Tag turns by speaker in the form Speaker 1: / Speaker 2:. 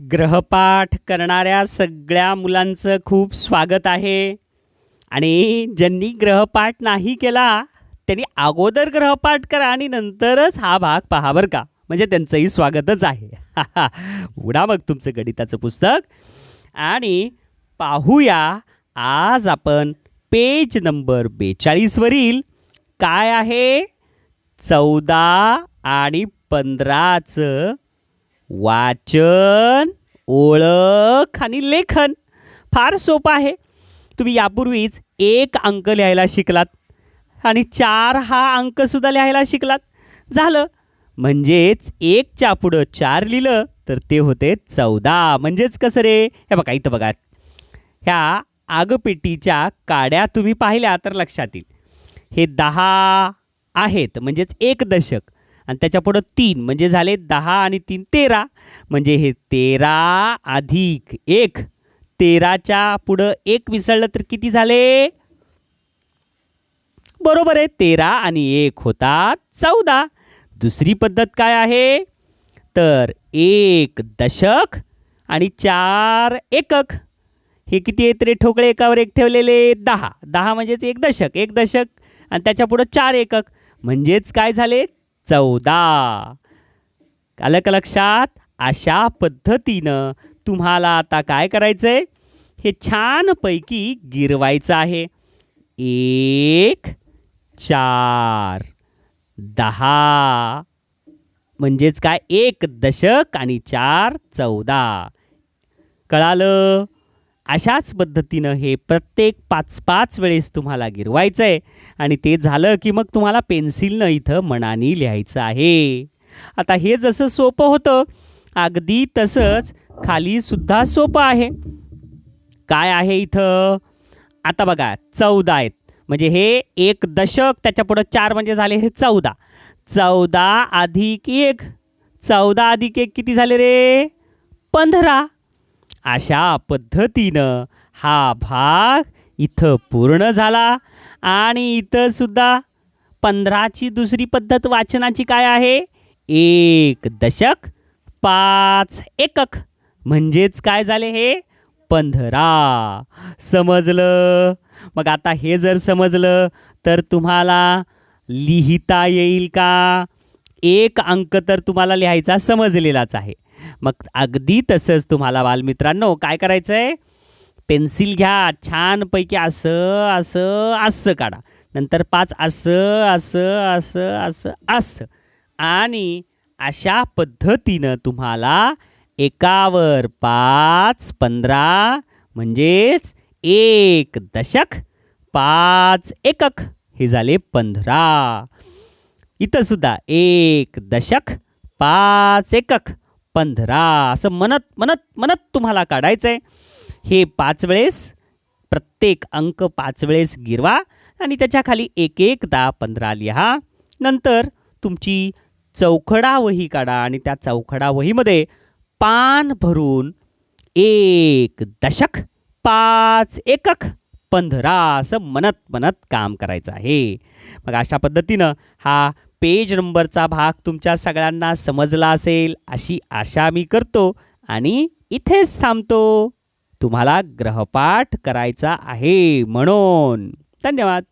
Speaker 1: ग्रहपाठ करणाऱ्या सगळ्या मुलांचं खूप स्वागत आहे. आणि ज्यांनी ग्रहपाठ नाही केला त्यांनी अगोदर ग्रहपाठ करा आणि नंतरच हा भाग पहा बरं का. म्हणजे त्यांचंही स्वागतच आहे. उडा मग तुमचं गणिताचं पुस्तक. आणि पाहूया आज आपण पेज नंबर बेचाळीसवरील काय आहे? चौदा आणि पंधराचं वाचन ओळख आणि लेखन. फार सोपं आहे. तुम्ही यापूर्वीच एक अंक लिहायला शिकलात आणि चार हा अंकसुद्धा लिहायला शिकलात. झालं. म्हणजेच एकच्या पुढं चार लिहिलं तर ते होते चौदा. म्हणजेच कसं रे? हे बघा इथं बघा. ह्या आगपेटीच्या काड्या तुम्ही पाहिल्या तर लक्षात येईल. हे दहा आहेत म्हणजेच एक दशक. आणि त्याच्यापुढं तीन म्हणजे झाले दहा आणि तीन तेरा. म्हणजे हे तेरा अधिक एक. तेराच्या पुढं एक विसरलं तर किती झाले? बरोबर आहे तेरा आणि एक होतात चौदा. दुसरी पद्धत काय आहे? तर एक दशक आणि चार एकक. हे किती आहेत रे? ठोकळे एकावर एक ठेवलेले दहा. दहा म्हणजेच एक दशक एक दशक आणि त्याच्या पुढं चार एकक. म्हणजेच काय झाले? चौदा. आलं का लक्षात अशा पद्धतीनं तुम्हाला आता काय करायचं आहे हे छानपैकी गिरवायचं आहे. एक चार दहा. म्हणजेच काय? एक दशक आणि चार चौदा. कळालं? अशाच पद्धतीनं हे प्रत्येक पाच पाच वेळेस तुम्हाला गिरवायचं आहे आणि ते झालं की मग तुम्हाला पेन्सिलनं इथं मनाने लिहायचं आहे. आता हे जसं सोपं होतं अगदी तसंच खालीसुद्धा सोपं आहे. काय आहे इथं? आता बघा चौदा आहेत. म्हणजे हे एक दशक त्याच्यापुढं चार म्हणजे झाले हे चौदा. चौदा अधिक एक. चौदा अधिक एक किती झाले रे? पंधरा. अशा पद्धतीनं हा भाग इथं पूर्ण झाला. आणि इथंसुद्धा पंधराची दुसरी पद्धत वाचनाची काय आहे? एक दशक पाच एकक. म्हणजेच काय झाले हे? पंधरा. समजलं? मग आता हे जर समजलं तर तुम्हाला लिहिता येईल का? एक अंक तर तुम्हाला लिहायचा समजलेलाच आहे. मग अगदी तसंच तुम्हाला बालमित्रांनो काय करायचं आहे पेन्सिल घ्या छानपैकी असं असं असं काढा. नंतर पाच असं असं असं असं असं. आणि अशा पद्धतीनं तुम्हाला एकावर पाच पंधरा म्हणजेच एक दशक पाच एकक हे झाले पंधरा. इथं सुद्धा एक दशक पाच एकक. पंधरा. असं म्हणत म्हणत म्हणत तुम्हाला काढायचं आहे हे पाच वेळेस प्रत्येक अंक पाच वेळेस गिरवा आणि त्याच्याखाली एक एकदा पंधरा लिहा. नंतर तुमची चौखडा वही काढा आणि त्या चौखडा वहीमध्ये पान भरून एक दशक पाच एकक पंधरा असं म्हणत म्हणत काम करायचं आहे. मग अशा पद्धतीनं हा पेज नंबरचा भाग तुमच्या सगळ्यांना समजला असेल अशी आशा मी करतो आणि इथेच थांबतो. तुम्हाला ग्रहपाठ करायचा आहे म्हणून. धन्यवाद.